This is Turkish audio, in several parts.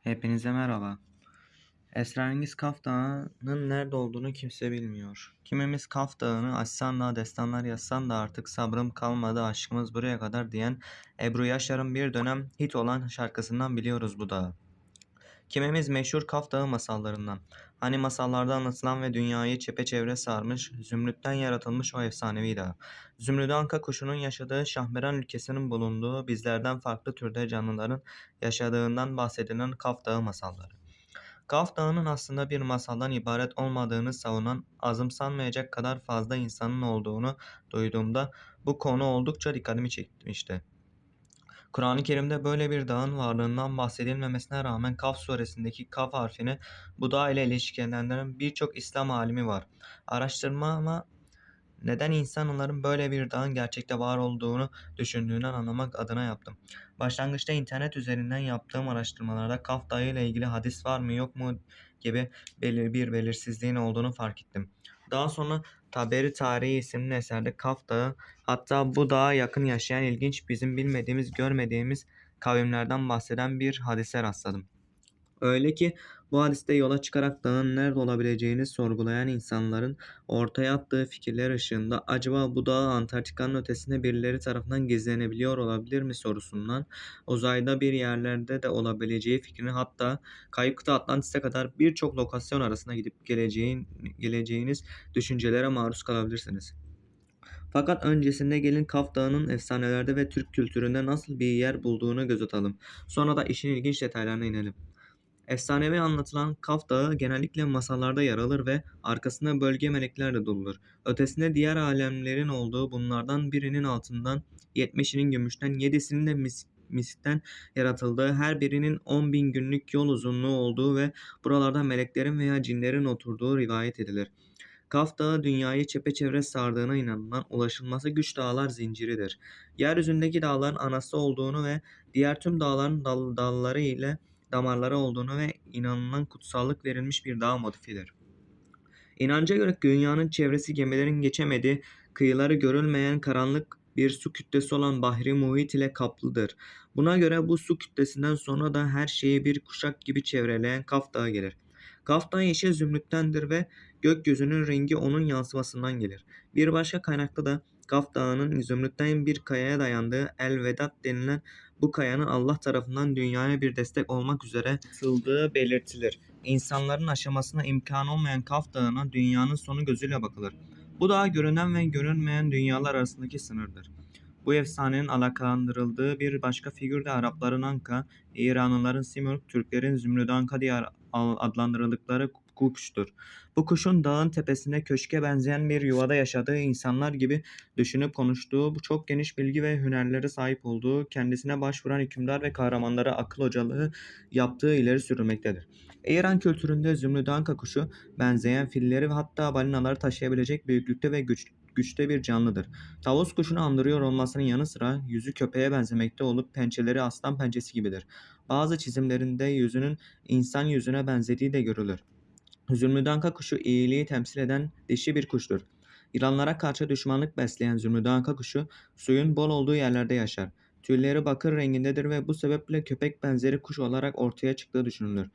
Hepinize merhaba. Esrarengiz Kaf Dağı'nın nerede olduğunu kimse bilmiyor. Kimimiz Kaf Dağı'nı açsan da destanlar yazsan da artık sabrım kalmadı aşkımız buraya kadar diyen Ebru Yaşar'ın bir dönem hit olan şarkısından biliyoruz bu dağı. Kimimiz meşhur Kaf Dağı masallarından. Hani masallarda anlatılan ve dünyayı çepeçevre sarmış, zümrütten yaratılmış o efsanevi dağ. Zümrüdü Anka kuşunun yaşadığı Şahmeran ülkesinin bulunduğu bizlerden farklı türde canlıların yaşadığından bahsedilen Kaf Dağı masalları. Kaf Dağı'nın aslında bir masaldan ibaret olmadığını savunan azımsanmayacak kadar fazla insanın olduğunu duyduğumda bu konu oldukça dikkatimi çekmişti. Kur'an-ı Kerim'de böyle bir dağın varlığından bahsedilmemesine rağmen Kaf suresindeki Kaf harfini bu dağ ile ilişkilendiren birçok İslam alimi var. Araştırmama neden insanların böyle bir dağın gerçekte var olduğunu düşündüğünden anlamak adına yaptım. Başlangıçta internet üzerinden yaptığım araştırmalarda Kaf Dağı ile ilgili hadis var mı yok mu gibi bir belirsizliğin olduğunu fark ettim. Daha sonra Taberi Tarihi isimli eserde Kaf hatta bu dağa yakın yaşayan ilginç bizim bilmediğimiz görmediğimiz kavimlerden bahseden bir hadise rastladım. Öyle ki bu hadiste yola çıkarak dağın nerede olabileceğini sorgulayan insanların ortaya attığı fikirler ışığında acaba bu dağ Antarktika'nın ötesinde birileri tarafından gizlenebiliyor olabilir mi sorusundan uzayda bir yerlerde de olabileceği fikrini hatta kayıp kıta Atlantis'e kadar birçok lokasyon arasında gidip geleceğin, geleceğiniz düşüncelere maruz kalabilirsiniz. Fakat öncesinde gelin Kaf Dağı'nın efsanelerde ve Türk kültüründe nasıl bir yer bulduğunu göz atalım. Sonra da işin ilginç detaylarına inelim. Efsanevi anlatılan Kaf Dağı genellikle masallarda yer alır ve arkasında bölge meleklerle doludur. Ötesinde diğer alemlerin olduğu bunlardan birinin altından 70'inin gümüşten 7'sinin de mis misitten yaratıldığı her birinin 10 bin günlük yol uzunluğu olduğu ve buralarda meleklerin veya cinlerin oturduğu rivayet edilir. Kaf Dağı dünyayı çepeçevre sardığına inanılan ulaşılması güç dağlar zinciridir. Yeryüzündeki dağların anası olduğunu ve diğer tüm dağların dal dalları ile damarları olduğunu ve inanılan kutsallık verilmiş bir dağ motifidir. İnanca göre dünyanın çevresi gemilerin geçemediği, kıyıları görülmeyen karanlık bir su kütlesi olan Bahri Muhit ile kaplıdır. Buna göre bu su kütlesinden sonra da her şeyi bir kuşak gibi çevreleyen Kaf Dağı gelir. Kaf Dağı yeşil zümrüttendir ve gökyüzünün rengi onun yansımasından gelir. Bir başka kaynakta da Kaf Dağı'nın zümrütten bir kayaya dayandığı El Vedat denilen bu kayanın Allah tarafından dünyaya bir destek olmak üzere atıldığı belirtilir. İnsanların aşamasına imkan olmayan Kaf Dağı'na dünyanın sonu gözüyle bakılır. Bu dağ görünen ve görünmeyen dünyalar arasındaki sınırdır. Bu efsanenin alakalandırıldığı bir başka figür de Arapların Anka, İranlıların Simurg, Türklerin Zümrüt Anka diye adlandırıldıkları kuştur. Bu kuşun dağın tepesinde köşke benzeyen bir yuvada yaşadığı insanlar gibi düşünüp konuştuğu, bu çok geniş bilgi ve hünerlere sahip olduğu, kendisine başvuran hükümdar ve kahramanlara akıl hocalığı yaptığı ileri sürülmektedir. İran kültüründe Zümrüdanka kuşu benzeyen filleri ve hatta balinaları taşıyabilecek büyüklükte ve güç, güçte bir canlıdır. Tavus kuşunu andırıyor olmasının yanı sıra yüzü köpeğe benzemekte olup pençeleri aslan pençesi gibidir. Bazı çizimlerinde yüzünün insan yüzüne benzediği de görülür. Zümrüdanka kuşu iyiliği temsil eden dişi bir kuştur. İranlara karşı düşmanlık besleyen Zümrüdanka kuşu suyun bol olduğu yerlerde yaşar. Tüyleri bakır rengindedir ve bu sebeple köpek benzeri kuş olarak ortaya çıktığı düşünülür.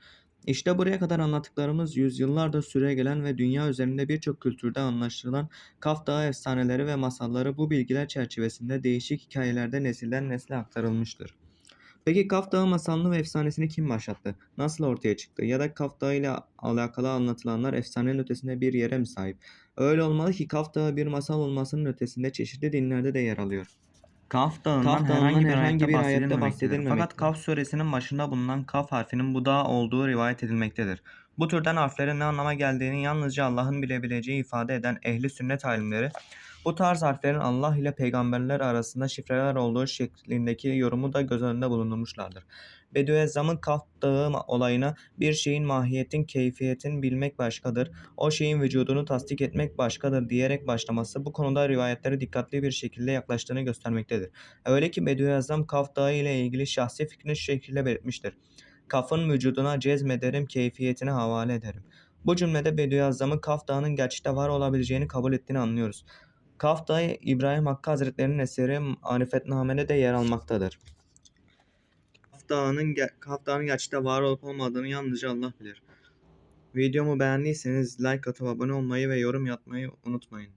İşte buraya kadar anlattıklarımız yüzyıllardır süre gelen ve dünya üzerinde birçok kültürde anlaşılan Kaf Dağı efsaneleri ve masalları bu bilgiler çerçevesinde değişik hikayelerde nesilden nesle aktarılmıştır. Peki Kaf Dağı masalını ve efsanesini kim başlattı? Nasıl ortaya çıktı? Ya da Kaf Dağı ile alakalı anlatılanlar efsanenin ötesinde bir yere mi sahip? Öyle olmalı ki Kaf Dağı bir masal olmasının ötesinde çeşitli dinlerde de yer alıyor. Kaf Dağı'ndan Kaf Dağı'ndan herhangi bir herhangi bir ayette bahsedilmemektedir. Fakat Kaf suresinin başında bulunan Kaf harfinin bu dağ olduğu rivayet edilmektedir. Bu türden harflerin ne anlama geldiğini yalnızca Allah'ın bilebileceği ifade eden ehli sünnet alimleri bu tarz harflerin Allah ile peygamberler arasında şifreler olduğu şeklindeki yorumu da göz önünde bulundurmuşlardır. Bediüzzaman Kaf Dağı olayına bir şeyin mahiyetin, keyfiyetin bilmek başkadır, o şeyin vücudunu tasdik etmek başkadır diyerek başlaması bu konuda rivayetlere dikkatli bir şekilde yaklaştığını göstermektedir. Öyle ki Bediüzzaman Kaf Dağı ile ilgili şahsi fikrini şu şekilde belirtmiştir. Kafın vücuduna cezmederim, keyfiyetine havale ederim. Bu cümlede Bediüzzaman Kaf Dağı'nın gerçekte var olabileceğini kabul ettiğini anlıyoruz. Kaf Dağı İbrahim Hakkı Hazretleri'nin eseri Marifetname'de de yer almaktadır. Kaf Dağı'nın ge- Kaf Dağı'nın gerçekte var olup olmadığını yalnızca Allah bilir. Videomu beğendiyseniz like atıp abone olmayı ve yorum yapmayı unutmayın.